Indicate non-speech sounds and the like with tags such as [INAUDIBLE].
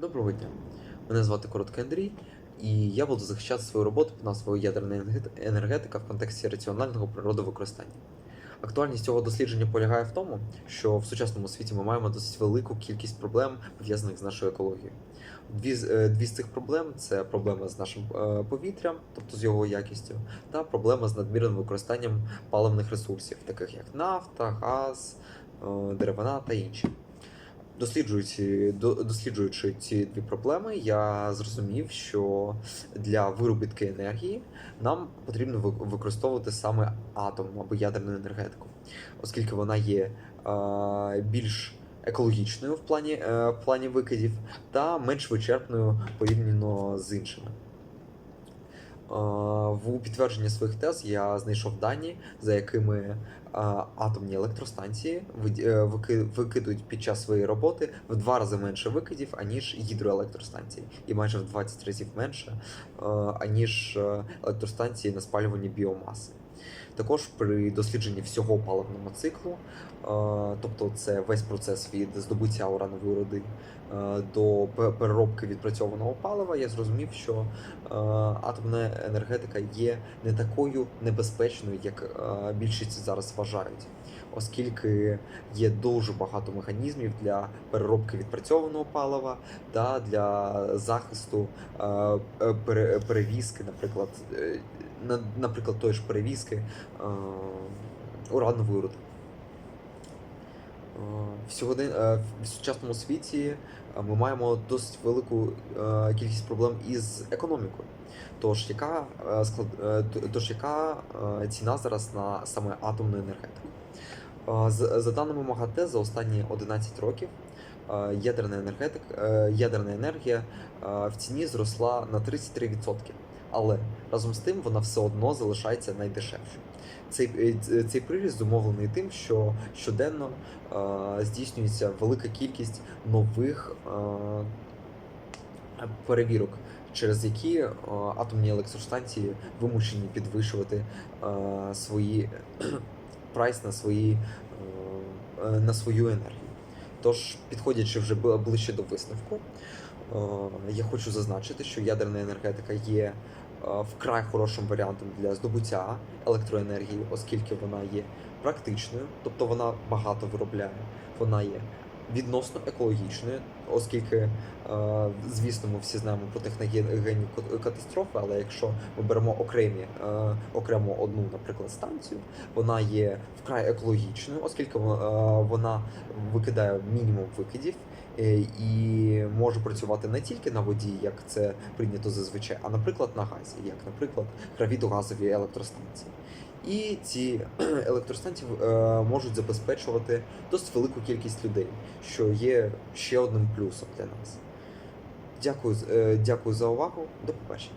Доброго дня. Мене звати Короткий Андрій, і я буду захищати свою роботу під назвою Ядерна енергетика в контексті раціонального природовикористання. Актуальність цього дослідження полягає в тому, що в сучасному світі ми маємо досить велику кількість проблем, пов'язаних з нашою екологією. Дві, з- е, дві з цих проблем це проблема з нашим е, повітрям, тобто з його якістю, та проблема з надмірним використанням паливних ресурсів, таких як нафта, газ, е, деревина та інші. Досліджуючи, до- досліджуючи ці дві проблеми, я зрозумів, що для виробітки енергії нам потрібно ви- використовувати саме атом або ядерну енергетику, оскільки вона є е, більш екологічною в плані, е, в плані викидів та менш вичерпною порівняно з іншими. В підтвердження своїх тез я знайшов дані, за якими атомні електростанції е, викидують під час своєї роботи в два рази менше викидів, аніж гідроелектростанції, і майже в 20 разів менше, аніж е, електростанції на спалюванні біомаси. Також при дослідженні всього паливного циклу, е, тобто це весь процес від здобуття уранової руди е, до переробки відпрацьованого палива, я зрозумів, що е, атомна енергетика є не такою небезпечною, як більшість зараз вважають, оскільки є дуже багато механізмів для переробки відпрацьованого палива та для захисту перевізки, наприклад, на- наприклад, тої ж перевізки е, уранової руди. Е, В, сьогоден... е, в сучасному світі ми маємо досить велику кількість проблем із економікою. Тож яка, склад... тож яка ціна зараз на саме атомну енергетику? За даними МАГАТЕ, за останні 11 років ядерна енергетика, ядерна енергія в ціні зросла на 33%. Але разом з тим вона все одно залишається найдешевшою. Цей, е, цей приріст зумовлений тим, що щоденно е, здійснюється велика кількість нових е, перевірок, через які е, атомні електростанції вимушені підвищувати е, свої [CLEARS THROAT] прайс на свої е, е, на свою енергію. Тож, підходячи вже ближче до висновку, е, я хочу зазначити, що ядерна енергетика є е, вкрай хорошим варіантом для здобуття електроенергії, оскільки вона є практичною, тобто вона багато виробляє, вона є відносно екологічною, оскільки, е, звісно, ми всі знаємо про техногенні катастрофи, але якщо ми беремо окремі, е, окремо одну, наприклад, станцію, вона є вкрай екологічною, оскільки е, вона викидає мінімум викидів. І може працювати не тільки на воді, як це прийнято зазвичай, а наприклад на газі, як, наприклад, гравітогазові електростанції. І ці [CLEARS THROAT] електростанції е, можуть забезпечувати досить велику кількість людей, що є ще одним плюсом для нас. Дякую, е, дякую за увагу. До побачення.